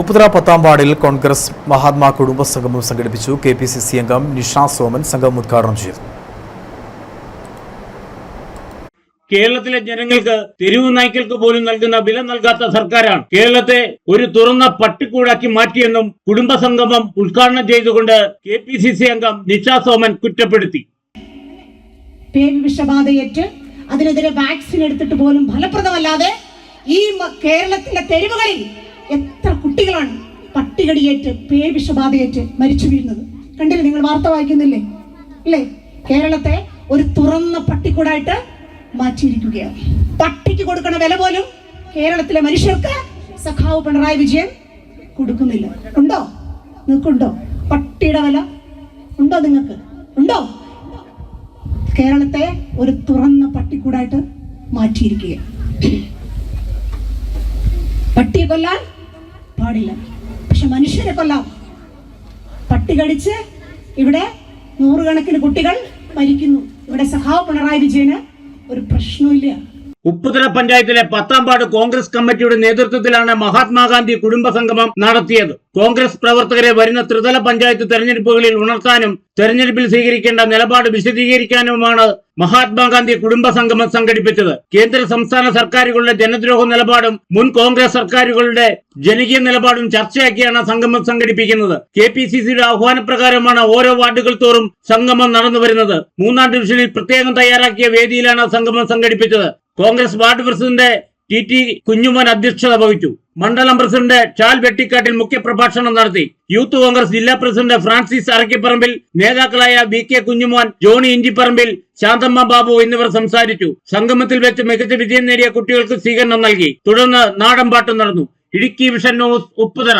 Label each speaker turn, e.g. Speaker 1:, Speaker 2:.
Speaker 1: ഉപ്പുതറ പത്താം വാർഡിൽ കോൺഗ്രസ് മഹാത്മാ കുടുംബ സംഗമം സംഘടിപ്പിച്ചു. കെ പി സി സി അംഗം നിഷ സോമൻ സംഘം ഉദ്ഘാടനം ചെയ്തു.
Speaker 2: കേരളത്തിലെ ജനങ്ങൾക്ക് തെരുവ് നായ്ക്കൾക്ക് പോലും നൽകുന്ന വില നൽകാത്ത സർക്കാരാണ്. കേരളത്തെ ഒരു തുറന്ന പട്ടിക്കൂടാക്കി മാറ്റിയെന്നും കുടുംബ സംഗമം ഉദ്ഘാടനം ചെയ്തുകൊണ്ട് കെ പി സി സി അംഗം നിഷ സോമൻ കുറ്റപ്പെടുത്തി.
Speaker 3: വിഷബാധയേറ്റ് അതിനെതിരെ വാക്സിൻ എടുത്തിട്ട് പോലും ഫലപ്രദമല്ലാതെ ഈ കേരളത്തിന്റെ കേരളത്തിലെ തെരുവുകളിൽ എത്ര കുട്ടികളാണ് പട്ടികടിയേറ്റ് പേ വിഷബാധയേറ്റ് മരിച്ചു വീഴുന്നത്. കണ്ടില്ലേ നിങ്ങൾ വാർത്ത വായിക്കുന്നില്ലേ? അല്ലേ? കേരളത്തെ ഒരു തുറന്ന പട്ടിക്കൂടായിട്ട് മാറ്റിയിരിക്കുകയാണ്. പട്ടിക്ക് കൊടുക്കണ വില പോലും കേരളത്തിലെ മനുഷ്യർക്ക് സഖാവ് പിണറായി വിജയൻ കൊടുക്കുന്നില്ല. ഉണ്ടോ? നിങ്ങൾക്കുണ്ടോ? പട്ടിയുടെ വില? ഉണ്ടോ നിങ്ങൾക്ക്? ഉണ്ടോ? കേരളത്തെ ഒരു തുറന്ന പട്ടിക്കൂടായിട്ട് മാറ്റിയിരിക്കുക പട്ടിയെ കൊല്ലാൻ പാടില്ല. പക്ഷെ മനുഷ്യരെ കൊല്ലാം. പട്ടി കടിച്ച് ഇവിടെ നൂറുകണക്കിന് കുട്ടികൾ മരിക്കുന്നു. ഇവിടെ സഖാവ് പിണറായി വിജയന് ഒരു പ്രശ്നമില്ല
Speaker 2: ഉപ്പുതല പഞ്ചായത്തിലെ പത്താം പാട് കോൺഗ്രസ് കമ്മിറ്റിയുടെ നേതൃത്വത്തിലാണ് മഹാത്മാഗാന്ധി കുടുംബ സംഗമം നടത്തിയത്. കോൺഗ്രസ് പ്രവർത്തകരെ വരുന്ന ത്രിതല പഞ്ചായത്ത് തെരഞ്ഞെടുപ്പുകളിൽ ഉണർത്താനും തെരഞ്ഞെടുപ്പിൽ സ്വീകരിക്കേണ്ട നിലപാട് വിശദീകരിക്കാനുമാണ് മഹാത്മാഗാന്ധി കുടുംബ സംഗമം സംഘടിപ്പിച്ചത്. കേന്ദ്ര സംസ്ഥാന സർക്കാരുകളുടെ ജനദ്രോഹ നിലപാടും മുൻ കോൺഗ്രസ് സർക്കാരുകളുടെ ജനകീയ നിലപാടും ചർച്ചയാക്കിയാണ് സംഗമം സംഘടിപ്പിക്കുന്നത്. കെ പി സി സിയുടെ ആഹ്വാനപ്രകാരമാണ് ഓരോ വാർഡുകൾ തോറും സംഗമം നടന്നു വരുന്നത് മൂന്നാം ഡിവിഷനിൽ പ്രത്യേകം തയ്യാറാക്കിയ വേദിയിലാണ് സംഗമം സംഘടിപ്പിച്ചത്. Congress ward president T T Kunjumon അധ്യക്ഷത വഹിച്ചു. മണ്ഡലം പ്രസിഡന്റ് ചാൽ വെട്ടിക്കാട്ടിൽ മുഖ്യപ്രഭാഷണം നടത്തി. യൂത്ത് കോൺഗ്രസ് ജില്ലാ പ്രസിഡന്റ് ഫ്രാൻസിസ് അറക്കിപ്പറമ്പിൽ നേതാക്കളായ V K Kunjumon Johnny Inchiparambil Santhamma Babu എന്നിവർ സംസാരിച്ചു. സംഗമത്തിൽ വെച്ച് മികച്ച വിജയം നേടിയ കുട്ടികൾക്ക് സ്വീകരണം നൽകി. തുടർന്ന് നാടൻപാട്ട് നടന്നു. Idukki vision news Upputhara.